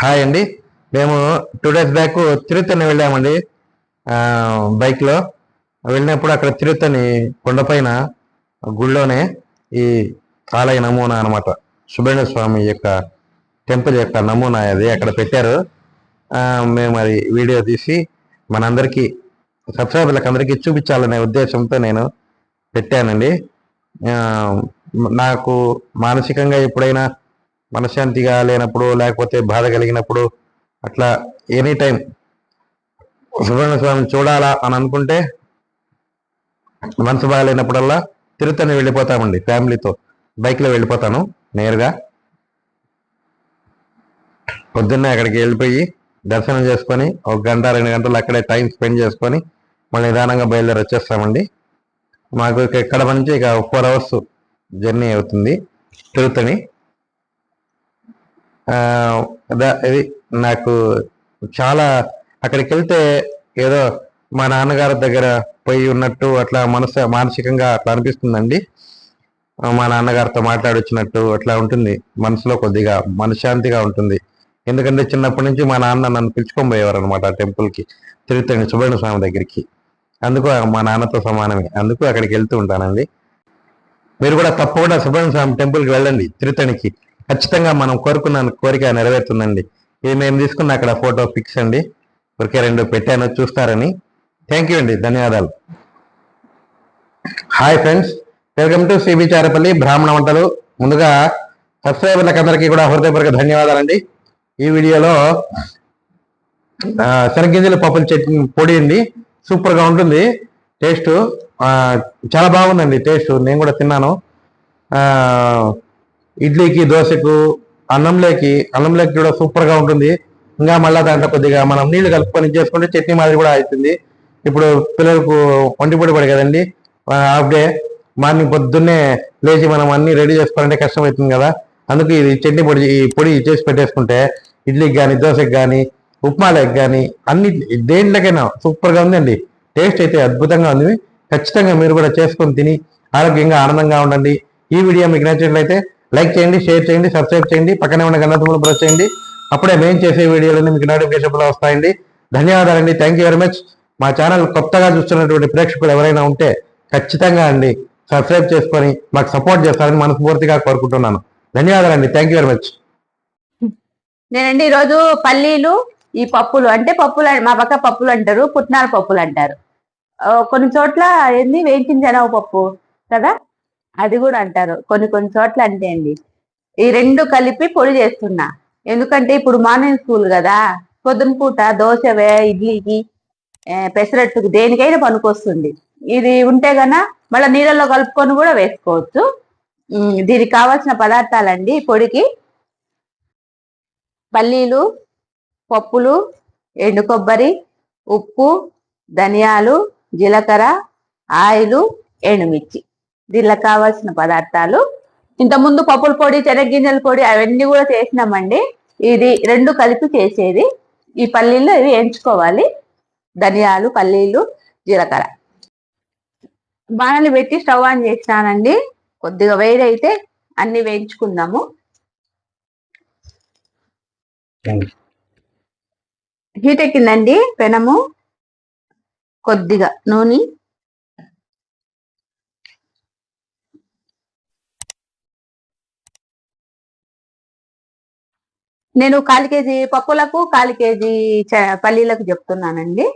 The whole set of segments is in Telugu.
హాయ్ అండి. మేము టూ డేస్ బ్యాక్ తిరుత్తని వెళ్ళామండి. బైక్లో వెళ్ళినప్పుడు అక్కడ తిరుత్తని కొండపైన గుళ్ళోనే ఈ ఆలయ నమూనా అనమాట సుబ్రహ్మణ్య స్వామి యొక్క టెంపుల్ యొక్క నమూనా అది అక్కడ పెట్టారు. మేము అది వీడియో తీసి మనందరికీ సబ్స్క్రైబర్లకు అందరికీ చూపించాలనే ఉద్దేశంతో నేను పెట్టానండి. నాకు మానసికంగా ఎప్పుడైనా మనశ్శాంతిగా లేనప్పుడు లేకపోతే బాధ కలిగినప్పుడు అట్లా ఎనీ టైం సుబ్రహ్మణ్య స్వామిని చూడాలా అని అనుకుంటే మనసు బాగాలేనప్పుడల్లా తిరుత్తని వెళ్ళిపోతామండి ఫ్యామిలీతో. బైక్లో వెళ్ళిపోతాను నేరుగా. పొద్దున్నే అక్కడికి వెళ్ళిపోయి దర్శనం చేసుకొని ఒక గంట రెండు గంటలు అక్కడే టైం స్పెండ్ చేసుకొని మళ్ళీ నిదానంగా బయలుదేరి వచ్చేస్తామండి. మాకు ఇక ఇక్కడ నుంచి ఇక ఫోర్ అవర్స్ జర్నీ అవుతుంది తిరుత్తని ఇది నాకు చాలా అక్కడికి వెళ్తే ఏదో మా నాన్నగారి దగ్గర పోయి ఉన్నట్టు అట్లా మనసు మానసికంగా అట్లా అనిపిస్తుందండి. మా నాన్నగారితో మాట్లాడొచ్చినట్టు అట్లా ఉంటుంది. మనసులో కొద్దిగా మనశ్శాంతిగా ఉంటుంది. ఎందుకంటే చిన్నప్పటి నుంచి మా నాన్న నన్ను పిలుచుకొని పోయేవారు అనమాట ఆ టెంపుల్కి తిరుగుతాను సుబ్రహ్మణ్య స్వామి దగ్గరికి. అందుకు మా నాన్నతో సమానమే. అందుకు అక్కడికి వెళ్తూ ఉంటానండి. మీరు కూడా తప్పకుండా సుబ్రహ్మణ్య స్వామి టెంపుల్కి వెళ్ళండి తిరుతనికి ఖచ్చితంగా మనం కోరుకున్న కోరిక నెరవేరుతుందండి. ఇది మేము తీసుకున్న అక్కడ ఫోటో ఫిక్స్ అండి. ఊరికే రెండు పెట్టాను చూస్తారని. థ్యాంక్ యూ అండి. ధన్యవాదాలు. Hi friends welcome to CB Charapalli బ్రాహ్మణ వంటలు. ముందుగా సబ్స్క్రైబర్లకు అందరికీ కూడా హృదయపూర్వక ధన్యవాదాలండి. ఈ వీడియోలో శనగింజల పప్పుల చట్నీ పొడి అండి. సూపర్గా ఉంటుంది. టేస్ట్ చాలా బాగుందండి టేస్ట్. నేను కూడా తిన్నాను. ఇడ్లీకి దోశకు అన్నంలోకి అన్నంలోకి కూడా సూపర్గా ఉంటుంది. ఇంకా మళ్ళీ దాంట్లో కొద్దిగా మనం నీళ్ళు కలుపుకొని చేసుకుంటే చట్నీ మాదిరి కూడా అవుతుంది. ఇప్పుడు పిల్లలకు ఒంటి పొడి పడి కదండి హాఫ్ డే మార్నింగ్ పొద్దున్నే లేచి మనం అన్ని రెడీ చేసుకోవాలంటే కష్టం అవుతుంది కదా. అందుకు ఇది చట్నీ పొడి ఈ పొడి చేసి పెట్టేసుకుంటే ఇడ్లీకి కానీ దోశకి కానీ ఉప్మాలకు కానీ అన్ని దేంట్లోకైనా సూపర్గా ఉందండి. టేస్ట్ అయితే అద్భుతంగా ఉంది. ఖచ్చితంగా మీరు కూడా చేసుకొని తిని ఆరోగ్యంగా ఆనందంగా ఉండండి. ఈ వీడియో మీకు నచ్చినట్లయితే లైక్ చేయండి షేర్ చేయండి సబ్స్క్రైబ్ చేయండి పక్కనే ఉన్న గన్నతములు ప్రెస్ చేయండి. అప్పుడే మేము చేసే వీడియోలన్నీ మీకు నోటిఫికేషన్లో వస్తాయండి. ధన్యవాదాలండి. థ్యాంక్ యూ వెరీ మచ్ మా ఛానల్ కొత్తగా చూస్తున్నటువంటి ప్రేక్షకులు ఎవరైనా ఉంటే ఖచ్చితంగా అండి సబ్స్క్రైబ్ చేసుకొని మాకు సపోర్ట్ చేస్తారని మనస్ఫూర్తిగా కోరుకుంటున్నాను. ధన్యవాదాలండి. థ్యాంక్ యూ వెరీ మచ్ నేనండి ఈరోజు పల్లీలు ఈ పప్పులు అంటే పప్పులు మా పక్క పప్పులు అంటారు పుట్నాల పప్పులు అంటారు. కొన్ని చోట్ల ఏంది వేయించిన శనగ పప్పు కదా? అది కూడా అంటారు. కొన్ని కొన్ని చోట్ల అంతే అండి. ఈ రెండు కలిపి పొడి చేస్తున్నా. ఎందుకంటే ఇప్పుడు మార్నింగ్ స్కూల్ కదా పొద్దున పూట దోశ వే ఇడ్లీకి పెసరట్టుకు దేనికైనా పనికొస్తుంది. ఇది ఉంటే గన మళ్ళీ నీళ్ళలో కలుపుకొని కూడా వేసుకోవచ్చు. దీనికి కావాల్సిన పదార్థాలండి. పొడికి పల్లీలు పప్పులు ఎండు కొబ్బరి ఉప్పు ధనియాలు జీలకర్ర ఆయిలు ఎండుమిర్చి. దీనిలో కావాల్సిన పదార్థాలు. ఇంతకుముందు పప్పుల పొడి శనగింజల పొడి అవన్నీ కూడా చేసినామండి. ఇది రెండు కలిపి చేసేది. ఈ పల్లీలు ఇవి ఎంచుకోవాలి ధనియాలు పల్లీలు జీలకర్ర. బాణలు పెట్టి స్టవ్ ఆన్ చేసినానండి. కొద్దిగా వేడి అయితే అన్ని వేయించుకుందాము. హీట్ ఎక్కిందండి పెనము. కొద్దిగా నూనె. నేను కాలు కేజీ పప్పులకు కాలు కేజీ చ- పల్లీలకు చెప్తున్నానండి.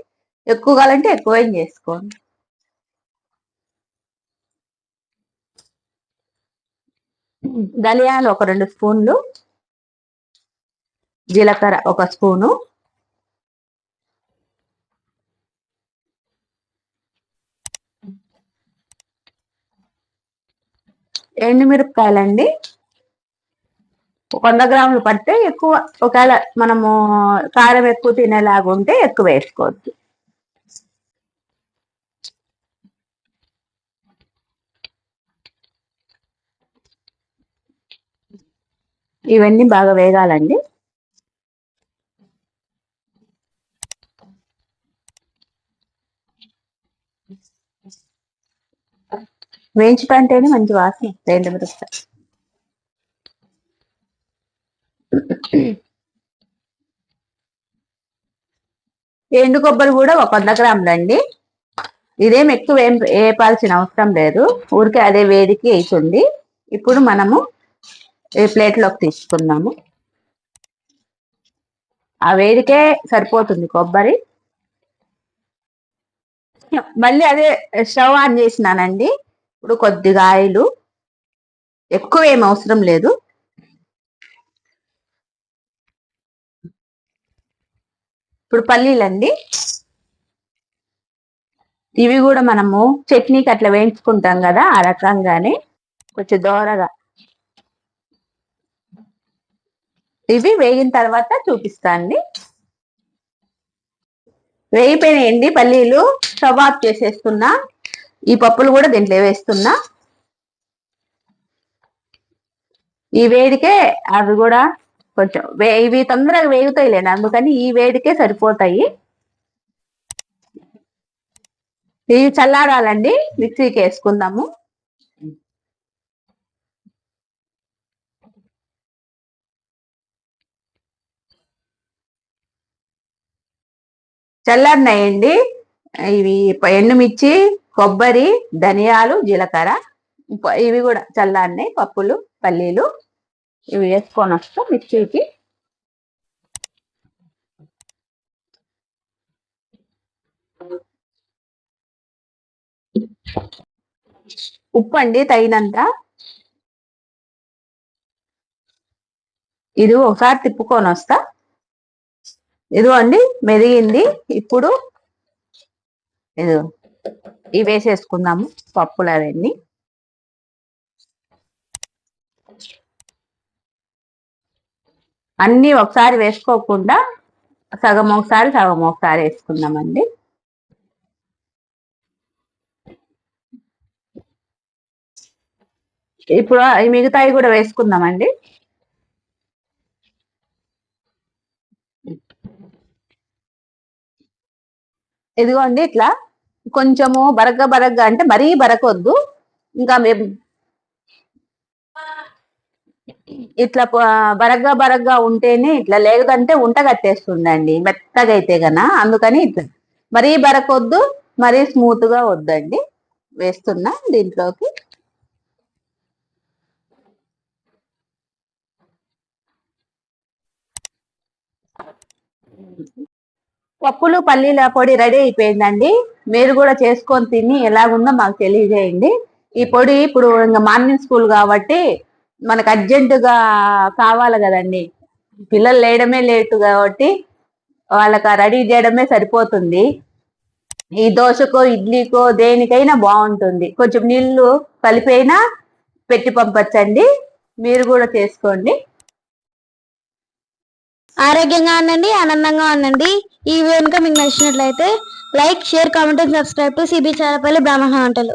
ఎక్కువ కావాలంటే ఎక్కువ ఏం చేసుకోండి ధనియాలు ఒక రెండు స్పూన్లు. జీలకర్ర ఒక స్పూను. ఎండుమిరపకాయలండి. వంద గ్రాములు పడితే ఎక్కువ ఒకవేళ మనము కారం ఎక్కువ తినేలాగా ఉంటే ఎక్కువ వేసుకోవచ్చు. ఇవన్నీ బాగా వేగాలండి. వేయించుకుంటేనే మంచి వాసన వస్తాయి ఎండుమిరపకాయ ఎండు కొబ్బరి కూడా ఒక వంద గ్రాములు అండి ఇదేం ఎక్కువ ఏం వేపాల్సిన అవసరం లేదు. ఊరికే అదే వేడికి అవుతుంది ఇప్పుడు మనము ఈ ప్లేట్లోకి తీసుకుందాము. ఆ వేడికే సరిపోతుంది కొబ్బరి. మళ్ళీ అదే స్టవ్ ఆన్ చేసినానండి. ఇప్పుడు కొద్దిగా ఆయిలు. ఎక్కువ ఏం అవసరం లేదు. ఇప్పుడు పల్లీలండి. ఇవి కూడా మనము చట్నీకి అట్లా వేయించుకుంటాం కదా ఆ రకంగానే కొంచెం దోరగా. ఇవి వేగిన తర్వాత చూపిస్తా అండి. వేగిపోయినాయండి పల్లీలు స్టవ్ ఆఫ్ చేసేస్తున్నా. ఈ పప్పులు కూడా దీంట్లో వేస్తున్నా. ఈ వేడికే అవి కూడా కొంచెం వే- ఇవి తొందరగా వేగుతాయిలేండి అందుకని ఈ వేడికే సరిపోతాయి. ఇవి చల్లారాలండి మిక్సీకి వేసుకుందాము. చల్లారినాయండి. ఇవి ఎండుమిర్చి కొబ్బరి ధనియాలు జీలకర్ర ఇవి కూడా చల్లారినాయి పప్పులు పల్లీలు. ఇవి వేసుకొని వస్తాం మిక్సీకి ఉప్పు అండి తగినంత. ఇది ఒకసారి తిప్పుకొని వస్తా. ఇదిగో అండి మెదిగింది. ఇప్పుడు ఇది ఇవి వేసేసుకుందాము పప్పులు అవన్నీ. అన్ని ఒకసారి వేసుకోకుండా సగం ఒకసారి సగం ఒకసారి వేసుకుందామండి. ఇప్పుడు ఈ మిగతాయి కూడా వేసుకుందామండి. ఇదిగోండి ఇట్లా కొంచెము బరగ్గా బరగ్గా అంటే మరీ బరకొద్దు ఇంకా మేము ఇట్లా బరగ్గా బరగ్గా ఉంటేనే ఇట్లా లేదంటే ఉంటగట్టేస్తుందండి మెత్తగా అయితే గనా అందుకని ఇట్లా. మరీ బరకొద్దు మరీ స్మూత్గా వద్దండి. వేస్తున్నా దీంట్లోకి. పప్పులు పల్లీల పొడి రెడీ అయిపోయిందండి. మీరు కూడా చేసుకొని తిని ఎలాగుందో మాకు తెలియజేయండి. ఈ పొడి ఇప్పుడు ఇంకా మార్నింగ్ స్కూల్ కాబట్టి మనకు అర్జెంటుగా కావాలి కదండి. పిల్లలు లేయడమే లేటు కాబట్టి వాళ్ళకి రెడీ చేయడమే సరిపోతుంది. ఈ దోశకో ఇడ్లీకో దేనికైనా బాగుంటుంది. కొంచెం నీళ్ళు కలిపైనా పెట్టి పంపచ్చండి. మీరు కూడా చేసుకోండి. ఆరోగ్యంగా ఉండండి ఆనందంగా ఉండండి. ఈ వీడియో కనుక మీకు నచ్చినట్లయితే like share comment subscribe to CB Chalapalli బ్రాహ్మణ వంటలు